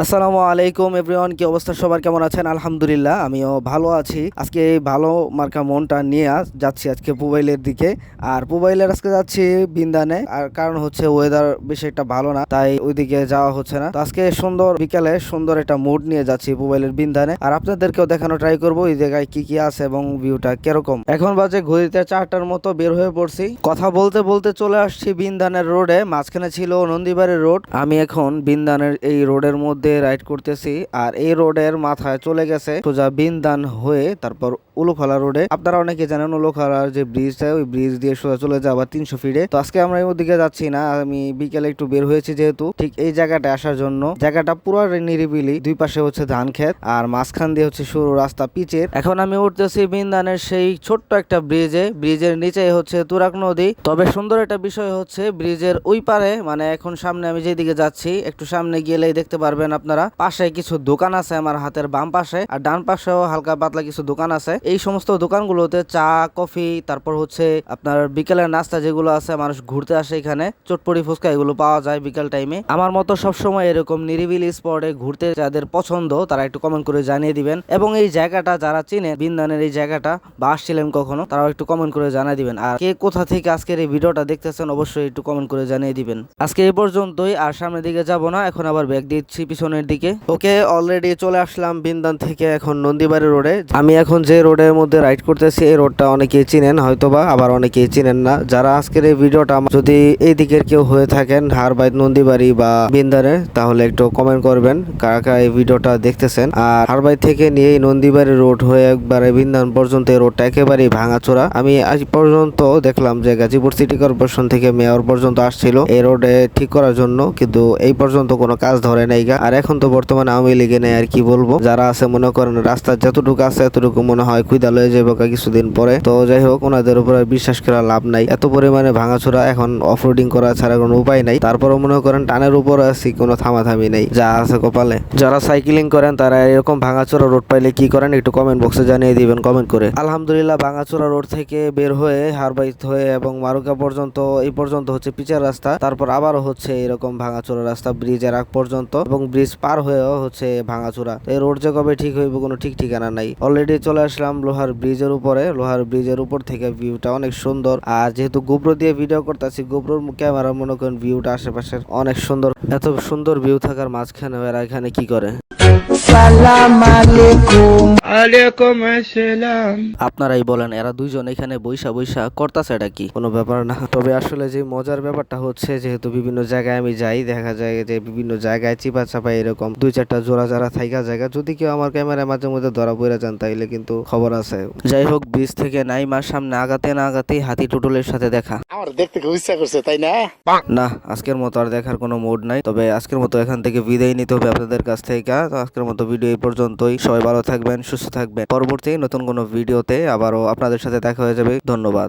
আসসালামু আলাইকুম এভরিওয়ান, কি অবস্থা? সবার কেমন আছেন? আলহামদুলিল্লাহ, আমিও ভালো আছি। আজকে এই ভালো মার্কা মনটা নিয়ে যাচ্ছি আজকে মোবাইলের দিকে। আর মোবাইলের আজকে যাচ্ছি বিন্দানে, আর কারণ হচ্ছে ওয়েদার বেশি একটা ভালো না, তাই ওইদিকে যাওয়া হচ্ছে না। তো আজকে সুন্দর বিকালে সুন্দর একটা মুড নিয়ে যাচ্ছি মোবাইলের বিন্দানে। আর আপনাদেরকেও দেখানো ট্রাই করব, এই জায়গায় কি কি আছে এবং ভিউটা কীরকম। এখন বাজে ঘড়িতে চারটার মতো বের হয়ে পড়ছি। কথা বলতে বলতে চলে আসছি বিন্দানের রোডে মাঝখানে ছিল নন্দীবাড়ির রোড আমি এখন বিন্দানের এই রোডের মধ্যে রাইড করতেছি আর এই রোডের মাথায় চলে গেছে সোজা বিন্দান হয়ে তারপর উলুখলা রোডে। আপনারা অনেকে জানেন উলুখলার যে ব্রিজটা ওই ব্রিজ দিয়ে সোজা চলে যাওয়া তিনশো ফিটে তো আজকে আমরা ওদিকে যাচ্ছি না, আমি বিকেলে একটু বের হয়েছি যেহেতু। ঠিক এই জায়গাটা আসার জন্য। জায়গাটা পুরো নিরিবিলি, দুই পাশে হচ্ছে ধান ক্ষেত আর মাঝখান দিয়ে হচ্ছে সরু রাস্তা পিচের। এখন আমি উঠতেছি বিন্দানের সেই ছোট্ট একটা ব্রিজে ব্রিজের নিচে হচ্ছে তুরাক নদী। তবে সুন্দর একটা বিষয় হচ্ছে ব্রিজের ওই পারে মানে এখন সামনে আমি যেদিকে যাচ্ছি, একটু সামনে গেলেই দেখতে পারবেন আপনারা। পাশে কিছু দোকান আছে আমার হাতের বাম পাশে, আর ডান পাশেও হালকা পাতলা কিছু দোকান আছে। এই সমস্ত দোকানগুলোতে চা, কফি, তারপর হচ্ছে আপনার বিকেলের নাস্তা যেগুলো আছে, মানুষ ঘুরতে আসে এখানে। চটপটি ফুচকা এগুলো পাওয়া যায় বিকেল টাইমে আমার মতো সবসময় এরকম নিরিবিলি স্পটে ঘুরতে যাদের পছন্দ, তারা একটু কমেন্ট করে জানিয়ে দিবেন। এবং এই জায়গাটা যারা চিনে বিন্দানের এই জায়গাটা, বা আসছিলেন কখনো, তারাও একটু কমেন্ট করে জানিয়ে দিবেন। আর কে কোথা থেকে আজকের এই ভিডিওটা দেখতেছেন, অবশ্যই একটু কমেন্ট করে জানিয়ে দিবেন। আজকে এই পর্যন্তই, আর সামনের দিকে যাব না, এখন আবার ব্যাগ দিচ্ছি পিছনের দিকে। ওকে অলরেডি চলে আসলাম বিন্দান থেকে এখন নন্দীবাড়ি রোডে আমি এখন যে রোডের মধ্যে রাইড করতেছি, এই রোডটা অনেকেই চিনেন হয়তোবা, আবার অনেকেই চিনেন না। যারা আজকের এই ভিডিওটা যদি এই দিকের কেউ হয়ে থাকেন হারবাইত নন্দীবাড়ি বা বিন্দারে তাহলে একটু কমেন্ট করবেন, কারা কারা এই ভিডিওটা দেখতেছেন। আর হারবাই থেকে নিয়ে নন্দীবাড়ি রোড হয়ে একবারে বিন্দান পর্যন্ত এই রোডটা একেবারেই ভাঙাচোরা। আমি আজ পর্যন্ত দেখলাম যে গাজীপুর সিটি কর্পোরেশন থেকে মেয়র পর্যন্ত আসছিল এই রোডে ঠিক করার জন্য, কিন্তু এই পর্যন্ত কোনো কাজ ধরে নাই গা। আর এখন তো বর্তমানে আওয়ামী লীগে নেই, আর কি বলব? যারা আছে, মনে করেন, রাস্তার যতটুকু আছে, এতটুকু মনে হয় খুঁজা লয়ে যাব কিছুদিন পরে। তো যাই হোক, ওনাদের উপরে বিশ্বাস করা লাভ নাই। এত পরিমাণে ভাঙাচোরা এখন অফরোডিং করা ছাড়া কোনো উপায় নাই। তারপরে মনে করেন, টানের উপর আছি কোনো থামাথামি নেই, যা আছে কপালে। যারা সাইকেলিং করেন, তারা এরকম ভাঙাচোরা রোড পাইলে কি করেন, একটু কমেন্ট বক্সে জানিয়ে দিবেন কমেন্ট করে। আলহামদুলিল্লাহ, ভাঙাচোরা রোড থেকে বের হয়ে হারবাইত হয়ে এবং মারুকা পর্যন্ত, এই পর্যন্ত হচ্ছে পিচের রাস্তা। তারপর আবারও হচ্ছে এরকম ভাঙাচোরা রাস্তা ব্রিজের আগ পর্যন্ত এবং ব্রিজ পার হয়েও হচ্ছে ভাঙাচুরা। এই রোড যে কবে ঠিক হইব কোনো ঠিক ঠিকানা নাই। অলরেডি চলে আসলাম লোহার ব্রিজের উপরে। লোহার ব্রিজের উপর থেকে ভিউটা অনেক সুন্দর। আর যেহেতু গোপ্রো দিয়ে ভিডিও করতেছি, গোপ্রোর ক্যামেরা মনে করেন ভিউটা আশেপাশের অনেক সুন্দর। এত সুন্দর ভিউ থাকার মাঝখানে এরা এখানে কি করে? আপনারাই বলেন এরা দুইজন এখানে বৈশা বৈশা করতেছে এটা কি? কোনো ব্যাপার না। তবে আসলে যে মজার ব্যাপারটা হচ্ছে যেহেতু বিভিন্ন জায়গায় আমি যাই দেখা যায় যে বিভিন্ন জায়গায় চিপা চাপা এরকম দুই চারটা জোড়া যারা থাইকা জায়গা যদি কেউ আমার ক্যামেরায় মাঝে মধ্যে ধরা পড়ে যান তাইলে কিন্তু খবর আছে। যাই হোক ব্রিজ থেকে নাইমার সামনে আগাতে না আগাতেই হাতি টুটুলের সাথে দেখা। আমার দেখতে খুব ইচ্ছা করছে তাই না? না আজকের মতো আর দেখার কোনো মুড নাই। তবে আজকের মতো এখান থেকে বিদায় নিতে হবে আপনাদের কাছ থেকে। তো আজকের মতো ভিডিও এই পর্যন্তই। সবাই ভালো থাকবেন, সুস্থ থাকবেন। পরবর্তী নতুন কোনো ভিডিওতে আবারও আপনাদের সাথে দেখা হয়ে যাবে। ধন্যবাদ।